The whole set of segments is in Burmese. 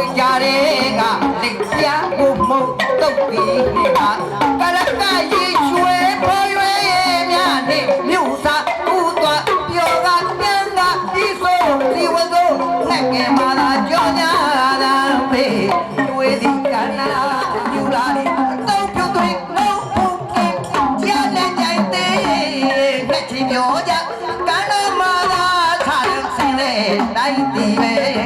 ဝင်ကြတဲ့ကလက်ပြကိုမုံတုတ်ပြီးနေတာကရကရေရွှဲပေါ်ရွယ်များနဲ့မြို့စားဥသွားပြောကပြန်ကဒီဆိုဒီဝသောငက်ကဲမာလာကြောညာလာပေရွေးဒီကနာယူလာတယ်တော့ပြုတ်တွေလုံးဖို့ကကြားလက်ကြိုက်တဲ့ငက်ချီမျိုးကြကနာမာလာထားစင်းတဲ့တိုင်းဒီပဲ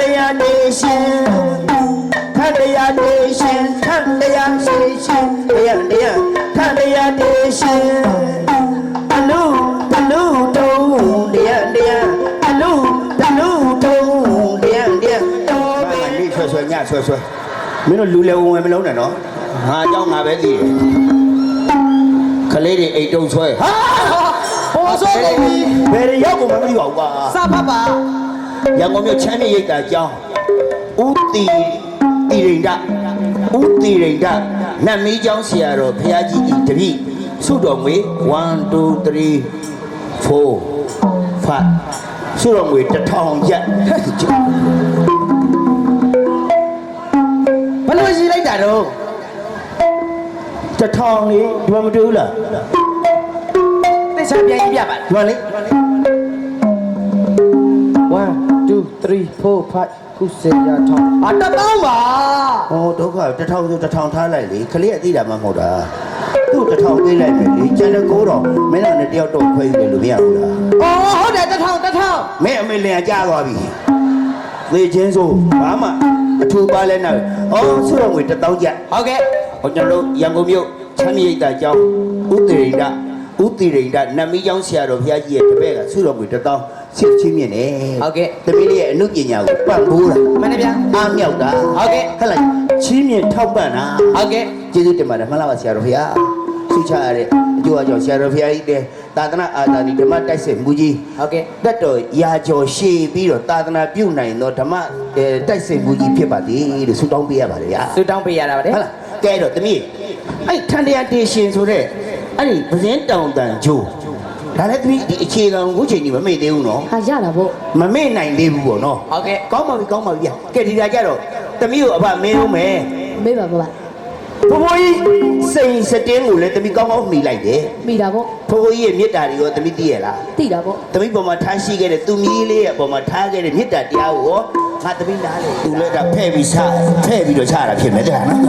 တရားနေရှင်ထတရားနေရှင်ထတရားရှိရှင်တရားတရားထတရားနေရှင်အလူတလူတုံးတရားတရားအလူတလူတုံးတရားတရားတော်ပဲနေဆွဆွညဆွဆွမင်းတို့လူလေဝင်မလုံးနဲ့နော်ငါเจ้าငါပဲသိတယ်ခလေးတွေအိတ်တုံဆွဲဟာ ဘောဆိုကုန်ပြီ ဘယ်ရောက်ကိုမမသိပါဘူးကွာ စဖတ်ပါ ရန်ကုန်မြို့ချမ်းမြေရိပ်သာကျောင်းဦးတီတီရိန်ဒဦးတီရိန်ဒနတ်မီးကျောင်းဆရာတော်ဘုရားကြီးဤတပည့်စုတော်ငွေ1 2 3 4 5စုတော်ငွေတစ်ထောင်ရက်ဘယ်လိုရှိလိုက်တာတော့တစ်ထောင်လေးဒီမှာမတူဘူးလားသိချာပြန်ကြီးပြပါဒီမှာလေ 3 4 5ခုစေရထောင်းအတတောင်းပါဟောဒုက္ခတစ်ထောင်ဆိုတစ်ထောင်ထားလိုက်လေခလေးအသိတာမှမဟုတ်တာသူ့တစ်ထောင်သေးလိုက်မယ်လေကျန်တဲ့ကိုတော့မင်းတို့နဲ့တယောက်တော့ခွဲယူတယ်လို့မရဘူးလားအော်ဟုတ်တယ်တထောင်တထောင်မင်းအမေလင်ကကြားသွားပြီသေချင်းဆိုဘာမှအထူပါလဲနောက်အော်ဆုတော်ငွေတစ်တောင်းကျပ်ဟုတ်ကဲ့ဟောကျွန်တော်တို့ရန်ကုန်မြို့ချမ်းမြေရိပ်သာကျောင်းဥတရိန္ဒဥတရိန္ဒနတ်မီးကျောင်းဆရာတော်ဘုရားကြီးရဲ့တပည့်ကဆုတော်ငွေတစ်တောင်း စစ်ချင်းမြင့်နေဟုတ်ကဲ့တမီးလေးရဲ့အမှုပညာကိုပံ့ပိုးတာမနေ့ပြန်အားမြောက်တာဟုတ်ကဲ့ဟဲ့လားချင်းမြင့်ထောက်ပံ့တာဟုတ်ကဲ့ကျေးဇူးတင်ပါတယ်မှန်လားပါဆရာတော်ဘုရားဆုချရတဲ့အကျိုးအကြောင်းဆရာတော်ဘုရားကြီးတဲ့သာသနာအာသာဒီဓမ္မတိုက်စစ်မူကြီးဟုတ်ကဲ့တတ်တော်ရာကျော်ရှေ့ပြီးတော့သာသနာပြုနိုင်သောဓမ္မအဲတိုက်စစ်မူကြီးဖြစ်ပါသည်လို့ဆုတောင်းပေးရပါတယ်ဗျာဆူတောင်းပေးရတာပါလေဟုတ်လားကဲတော့တမီးအဲ့ထန်တရားတေရှင်ဆိုတဲ့အဲ့ဒီပဇင်းတောင်တန်ဂျိုး ဒါလည်းတမီးဒီအခြေခံကိုချိန်ကြီးမမေ့သေးဘူးနော်ဟာရတာပေါ့မမေ့နိုင်သေးဘူးပေါ့နော်ဟုတ်ကဲ့ကောင်းပါပြီကောင်းပါပြီဗျာကဲဒီကကြတော့တမီးကိုအဖမင်းလို့မယ်မေးပါပါပါဘိုးဘိုးကြီးစိန်စတင်းကိုလည်းတမီးကောင်းကောင်းမှီလိုက်တယ်မိတာပေါ့ဘိုးဘိုးကြီးရဲ့မေတ္တာတွေကိုတမီးသိရလားတိတာပေါ့တမိပေါ်မှာထားရှိခဲ့တဲ့သူမီးလေးရဲ့ပေါ်မှာထားခဲ့တဲ့မေတ္တာတရားကိုရောငါတမိနားလေသူလည်းဒါဖဲ့ပြီးချဖဲ့ပြီးတော့ချတာဖြစ်မယ်တဲ့နော်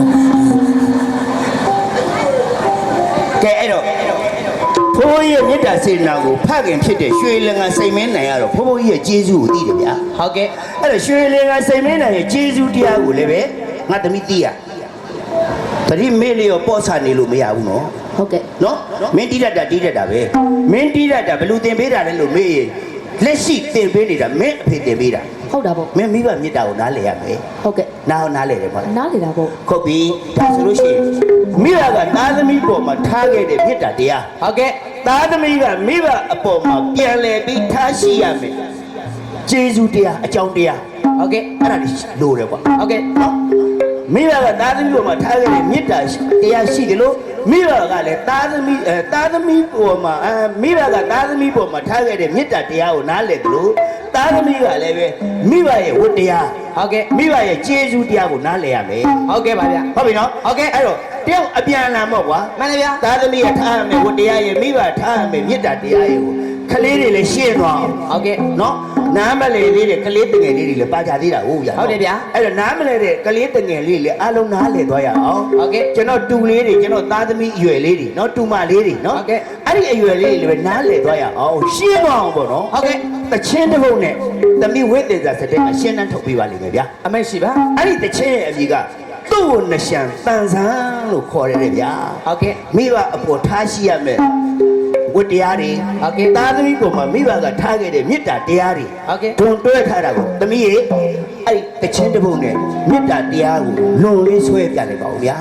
ကဲအဲ့တော့ ဖိုးရဲ့မေတ္တာစေနာကိုဖခင်ဖြစ်တဲ့ရွှေလင်္ကာစိတ်မင်းနိုင်ရတော့ဖိုးဖိုးကြီးရဲ့ကျေးဇူးကိုသိတယ်ဗျာဟုတ်ကဲ့အဲ့တော့ရွှေလင်္ကာစိတ်မင်းနိုင်ရဲ့ကျေးဇူးတရားကိုလည်းပဲငါတမိသိရတတိမေ့လျောပေါ့ဆာနေလို့မရဘူးနော်ဟုတ်ကဲ့နော်မင်းတိရတာတိရတာပဲမင်းတိရတာဘယ်လိုသင်ပေးတာလဲလို့မေးရင်လက်ရှိသင်ပေးနေတာမင်းအဖေသင်ပေးတာဟုတ်တာပေါ့မင်းမိဘမြတ်တာကိုနားလည်ရမယ်ဟုတ်ကဲ့နားဟောနားလည်တယ်မဟုတ်လားနားလေတာပေါ့ခုတ်ပြီဒါဆိုလို့ရှိရင်မိဘကသားသမီးပေါ်မှာထားခဲ့တဲ့မြတ်တာတရားဟုတ်ကဲ့ သားသမီးကမိဘအပေါ်မှာပြန်လည်ပြီးထားရှိရမယ်ကျေးဇူးတရားအကြောင်းတရားဟုတ်ကဲ့အဲ့ဒါတွေလိုတယ်ကွာဟုတ်ကဲ့နော်မိဘကသားသမီးပေါ်မှာထားခဲ့တဲ့မေတ္တာတရားရှိတယ်လို့ မိဘကလည်းသားသမီးအဲသားသမီးပေါ်မှာအဲမိဘကသားသမီးပေါ်မှာထားခဲ့တဲ့မေတ္တာတရားကိုနားလည်တယ်လို့သားသမီးကလည်းပဲမိဘရဲ့ဝတ္တရားဟုတ်ကဲ့မိဘရဲ့ကျေးဇူးတရားကိုနားလည်ရမယ်ဟုတ်ကဲ့ပါဗျဟုတ်ပြီနော်ဟုတ်ကဲ့အဲ့တော့တယောက်အပြန်အလှန်ပေါ့ကွာမှန်တယ်ဗျသားသမီးကထားရမယ်ဝတ္တရားရဲ့မိဘထားရမယ်မေတ္တာတရားရဲ့ကို ကလေးတွေလည်းရှင်းသွားအောင်ဟုတ်ကဲ့ နော်နားမလဲသေးတဲ့ကလေးတငယ်လေးတွေလည်းပါကြသေးတာဟုတ်ဗျာဟုတ်တယ်ဗျာအဲ့တော့နားမလဲတဲ့ကလေးတငယ်လေးလည်းအလုံးနားလဲသွားရအောင်ဟုတ်ကဲ့ကျွန်တော်တူလေးတွေကျွန်တော်သားသမီးအရွယ်လေးတွေနော်တူမလေးတွေနော်ဟုတ်ကဲ့အဲ့ဒီအရွယ်လေးတွေလည်းပဲနားလဲသွားရအောင်ရှင်းသွားအောင်ပေါ့နော်ဟုတ်ကဲ့ တချင်းတစ်ပုတ်နဲ့သမီးဝိသေသစတဲ့ကရှင်းနှန်းထုတ်ပေးပါလိမ့်မယ်ဗျာအမရှိပါအဲ့ဒီတချင်းရဲ့အကြီးကသူ့ကိုနှရှံတန်ဆန်းလို့ခေါ်ရတယ်ဗျာဟုတ်ကဲ့ မိဘအပေါ်ထားရှိရမယ် ဝတ္တရားတွေဟုတ်ကဲ့သားသမီးပေါ်မှာမိဘကထားခဲ့တဲ့မေတ္တာတရားတွေဟုတ်ကဲ့တွန်တွဲထားတာကိုသမီးရေအဲ့ဒီတချင်းတစ်ပုတ်နဲ့မေတ္တာတရားကိုလွန်လေးဆွဲပြလိုက်ပါဦးဗျာ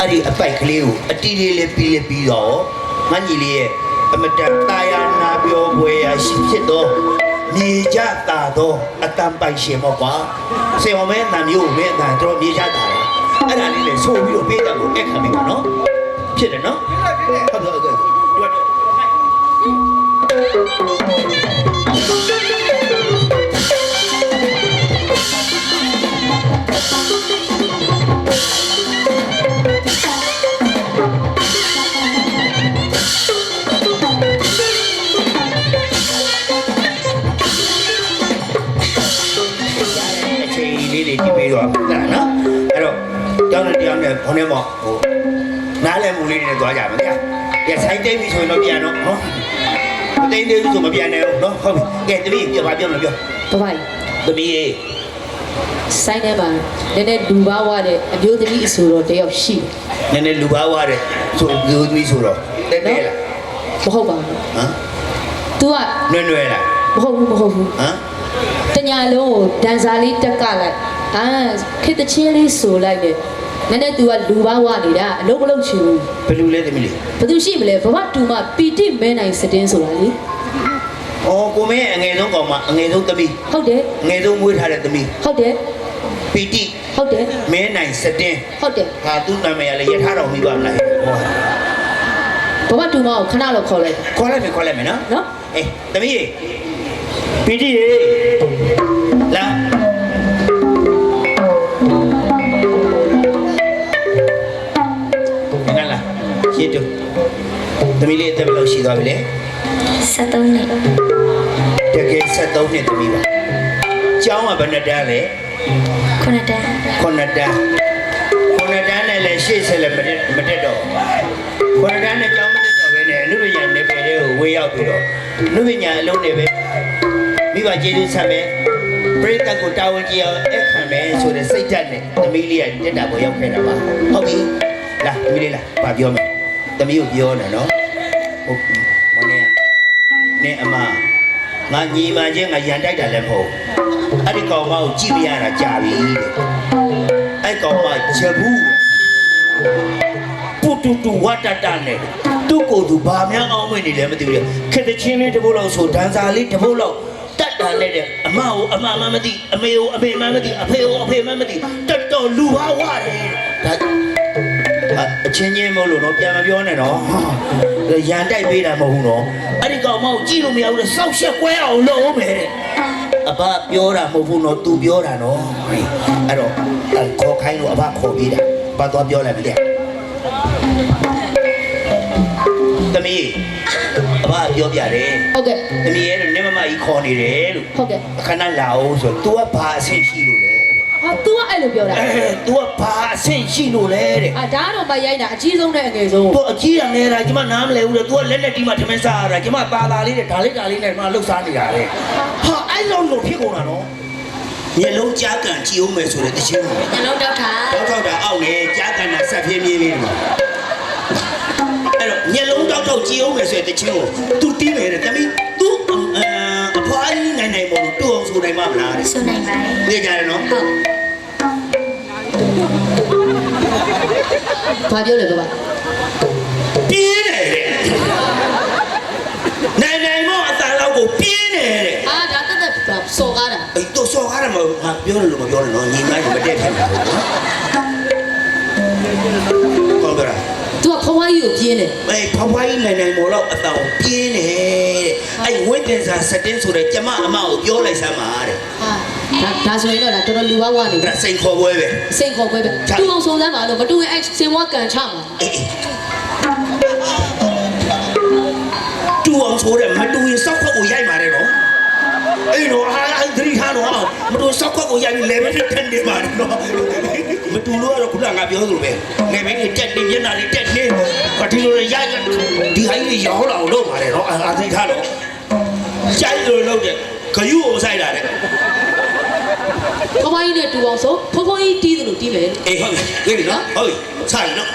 အဲ့ဒီအပိုက်ကလေးကိုအတီးလေးလေးပြီးလေးပြီးတော့ငါညီလေးရဲ့အမတန်တာယာနာပြောပွဲရရှိဖြစ်တော့မြေကြတာတော့အတန်ပိုင်ရှင်ပေါ့ကွာစေဝမဲတန်မျိုးမဲတန်တော့မြေကြတာလားအဲ့ဒါလေးလေဆိုပြီးတော့ပေးတယ်ကိုအခါမိပါနော်ဖြစ်တယ်နော်ဟုတ်ကဲ့ဟုတ်ကဲ့တွေ့တယ် တောင်းတဲ့တရားနဲ့ခေါင်းထဲမှာဟိုနားလည်မှုလေးတွေနဲ့သွားကြမယ်ဗျာကဲဆိုင်တိတ်ပြီဆိုရင်တော့ပြန်တော့နော်မတိတ်သေးဘူးဆိုမပြန်နဲ့ဘူးနော်ဟုတ်ပြီကဲတပည့်ပြပါပြောမလို့ပြောတပိုင်တပည့်ရေဆိုင်ထဲမှာနည်းနည်းလူပါဝတဲ့အမျိုးသမီးအဆိုတော်တယောက်ရှိတယ်နည်းနည်းလူပါဝါတဲ့ဆိုလူသမီးဆိုတော့တဲတဲလားမဟုတ်ပါဘူးဟမ်။ तू ကနွဲ့နွဲ့လားမဟုတ်ဘူးမဟုတ်ဘူးဟမ်တညာလုံးကိုဒန်စာလေးတက်ကလိုက်အာခေတ္တချင်းလေးဆိုလိုက်တယ် နည်းနည်း तू ကလူပါဝနေတာအလုံးမလုံးချင်ဘူးဘယ်လူလဲသမီးလေးဘာသူရှိမလဲဘဝတူမပီတိမဲနိုင်စတင်းဆိုတာလေဟအော်ကိုမင်းအငယ်ဆုံးကောင်မအငယ်ဆုံးသမီးဟုတ်တယ်အငယ်ဆုံးမွေးထားတဲ့သမီးဟုတ်တယ်ပီတိဟုတ်တယ်မင်းနိုင်စတင်းဟုတ်တယ်ဟာသူ့နာမည်ကလည်းယထာတော်မိပါမလားဟောဘဝတူမအောင်ခဏလောက်ခေါ်လိုက်ခေါ်လိုက်မယ်ခေါ်လိုက်မယ်နော်နော်အေးသမီးရေပီတိရေလာ ရှင်းတူသမီးလေးအသက်ဘယ်လောက်ရှိသွားပြီလဲ73နှစ်တကယ်73နှစ်သမီးပါကျောင်းကဘယ်နှစ်တန်းလဲခုနှစ်တန်းခုနှစ်တန်းခုနှစ်တန်းနဲ့လည်းရှေ့ဆက်လည်းမတက်မတက်တော့ခုနှစ်တန်းနဲ့ကျောင်းမတက်တော့ဘဲနဲ့အနုပညာနယ်ပယ်လေးကိုဝေးရောက်ပြီးတော့အနုပညာအလုံးတွေပဲမိဘကျေးဇူးဆက်မယ်ပရိသတ်ကိုတာဝန်ကြီးအောင်အခမ်းမယ်ဆိုတဲ့စိတ်ဓာတ်နဲ့သမီးလေးကတက်တာပေါ်ရောက်ခဲ့တာပါဟုတ်ပြီလာသမီးလေးလာဘာပြောမလဲ သမီးကိုပြောနေနော်ဟုတ်မနေ့ကနဲ့အမငါညီမချင်းငါရန်တိုက်တာလည်းမဟုတ်အဲ့ဒီကောင်မကိုကြည့်ပြရတာကြာပြီတဲ့အဲ့ကောင်မဂျဘူးပူတူတူဝတ်တတနဲ့သူ့ကိုယ်သူဘာများအောင်မွေ့နေလဲမသိဘူးလေခက်တဲ့ချင်းလေးတစ်ပုတ်လောက်ဆိုဒန်စာလေးတစ်ပုတ်လောက်တတ်တာနဲ့တဲ့အမကိုအမမမသိအမေကိုအမေမမသိအဖေကိုအဖေမမသိတော်တော်လူဟာဝတယ်ဒါဒါ အချင်းချင်းမလို့တော့ပြန်မပြောနဲ့တော့ရန်တိုက်ပေးတာမဟုတ်ဘူးနော်အဲ့ဒီကောင်မကိုကြည့်လို့မရဘူးလေစောက်ရှက်ကွဲအောင်လုပ်အောင်မယ်တဲ့အဘပြောတာမဟုတ်ဘူးနော် तू ပြောတာနော်အဲ့တော့အဲ့ခေါ်ခိုင်းလို့အဘခေါ်ပေးတာဘာသွားပြောလိုက်မလဲသမီးအဘပြောပြတယ်ဟုတ်ကဲ့သမီးရဲ့နင်းမမကြီးခေါ်နေတယ်လို့ဟုတ်ကဲ့ခဏလာအောင်ဆို तू ကဘာအဆင့်ရှိလို့လဲ ဟာ तू ကအဲ့လိုပြောတာအဲ तू ကဘာအဆင့်ရှိလို့လဲတဲ့အာဒါတော့မရိုက်တာအကြီးဆုံးနဲ့အငယ်ဆုံး तू အကြီးရငယ်တာကျမနားမလဲဘူးတဲ့ तू ကလက်လက်တီးမှထမင်းစားရတာကျမပါလာလေးတဲ့ဒါလေးဒါလေးနဲ့ကျမလှုပ်ရှားနေတာတဲ့ဟာအဲ့လိုလို့ဖြစ်ကုန်တာနော်မျက်လုံးကြားကန်ကြည့်အောင်မယ်ဆိုတဲ့တခြင်းမျိုးကျွန်တော်ဒေါက်တာတောက်တောက်တာအောက်နဲ့ကြားကန်တာဆက်ပြင်းပြင်းလေးတွေအဲ့တော့မျက်လုံးတောက်တောက်ကြည့်အောင်မယ်ဆိုတဲ့တခြင်းကို तू တီးမယ်တဲ့တမီး तू အဖွားကြီးနိုင်နိုင်ပေါ့လို့ तू အောင်ဆိုနိုင်မှာမလားတဲ့ဆိုနိုင်ပါတယ်နေကြရနော်ဟုတ် ဘာပြောလဲဘဘပြင်းတယ်တဲ့နိုင်နိုင်မောအတန်လောက်ကိုပြင်းတယ်တဲ့အာဒါတက်တက်စော်ကားတာအေးတော့စော်ကားတယ်မဟုတ်ငါပြောတယ်လို့မပြောနဲ့နော်ညီမကြီးမတက်ဖြစ်မှာပေါ့နော်ကောင်းကြလား तू ကခွားကြီးကိုပြင်းတယ်အေးဖဖွားကြီးနိုင်နိုင်မော်တော့အတောင်ပြင်းတယ်တဲ့အဲ့ဝင်းတင်စာစတင်ဆိုတဲ့ကျမအမကိုပြောလိုက်စမ်းပါတဲ့ဟာ ဒါဒါဆိုရင်တော့ဒါတော်တော်လူဝဝနေပြီအဲ့ဒါစိန်ခေါ်ပွဲပဲစိတ်ခေါ်ပွဲပဲတူအောင်ဆုံးစမ်းပါလို့မတူရင်အဲ့စင်ဝါကန်ချမှာအေးတူအောင်ဆိုတဲ့မတူရင်စောက်ခွက်ကိုရိုက်ပါတယ်နော်အေးတော့အားအဲ့ဒရီဟာတော့မတူစောက်ခွက်ကိုရိုက်ပြီးလေဘယ်နဲ့ထန်နေပါတော့မတူလို့ကတော့ခုနကငါပြောသလိုပဲလေဘယ်နဲ့တက်နေမျက်နှာလေးတက်နေကတိလိုရိုက်ဒီဟိုင်းကြီးရောင်းလာအောင်လုပ်ပါတယ်နော်အာဒရီဟာတော့ကြိုက်လို့လုပ်တဲ့ခယူကိုဆိုင်တာတဲ့ ခွားကြီးနဲ့တူအောင်ဆုံးဖုံဖုံကြီးတီးတယ်လို့တီးမယ်အေးဟုတ်ပြီဒီနော်ဟုတ်ပြီဆိုင်နော်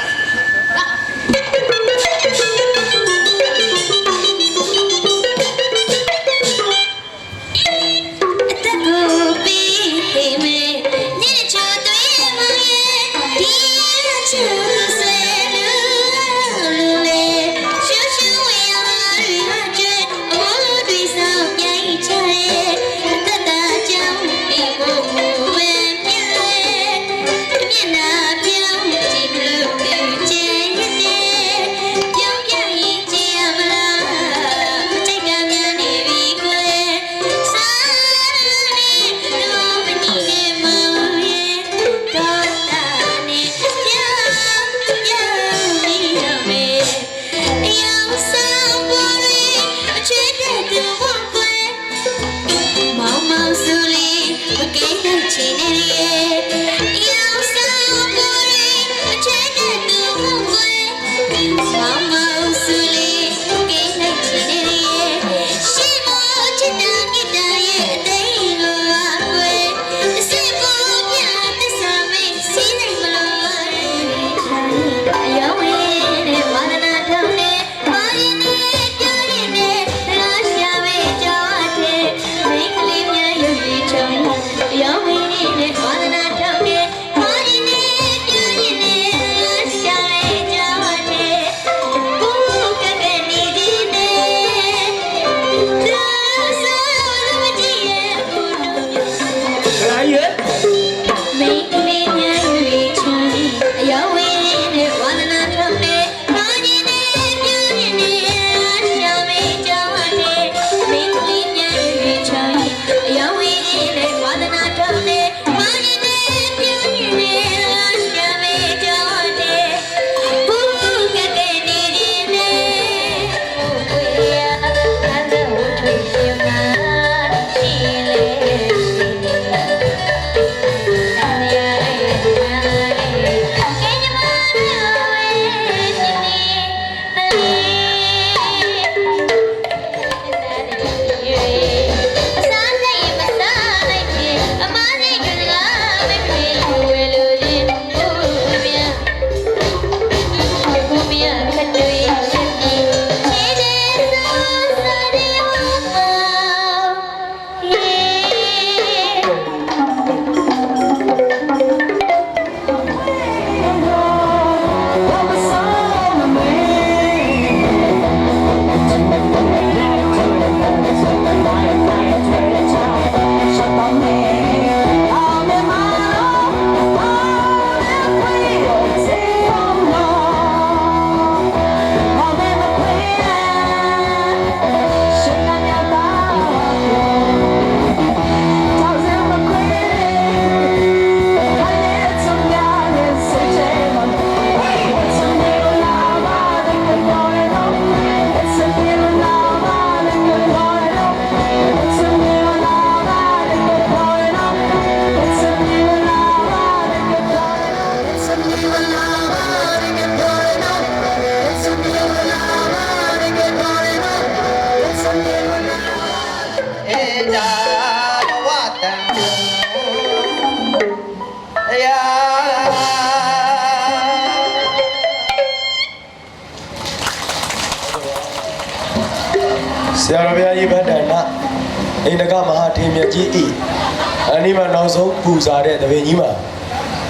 နိမနောက်ဆုံးပူဇာတဲ့တပည့်ကြီးမှာ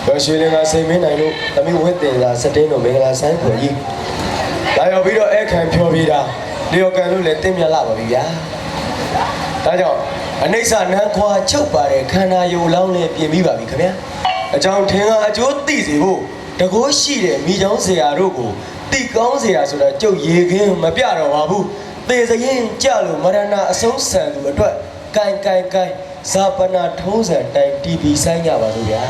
ရောရွှေလင်္ကာစိန်မင်းနိုင်တို့သမီးဝတ်တင်လာစတင်းတို့မင်္ဂလာဆိုင်ဖွယ်ကြီးလာရောက်ပြီးတော့အခမ်းဖြောပြတာလျော်ကန်လို့လည်းတင့်မြတ်လာပါပြီဗျာဒါကြောင့်အနိစ္စနန်းခွာချုပ်ပါတဲ့ခန္ဓာယုံလောင်းလည်းပြင်ပြီးပါပြီခင်ဗျာအကြောင်းထင်ကအကျိုးသိစေဖို့တကိုးရှိတဲ့မိချောင်းဆရာတို့ကိုတိကောင်းဆရာဆိုတာကြုတ်ရေခင်းမပြတော့ပါဘူးသေစရင်ကြလို့မရဏအဆုံးဆန်သူအတွက်ကန်ကန်ကန် ဇာပနာထုံးစံတိုင်း TV ဆိုင်ကြပါစို့ဗျာ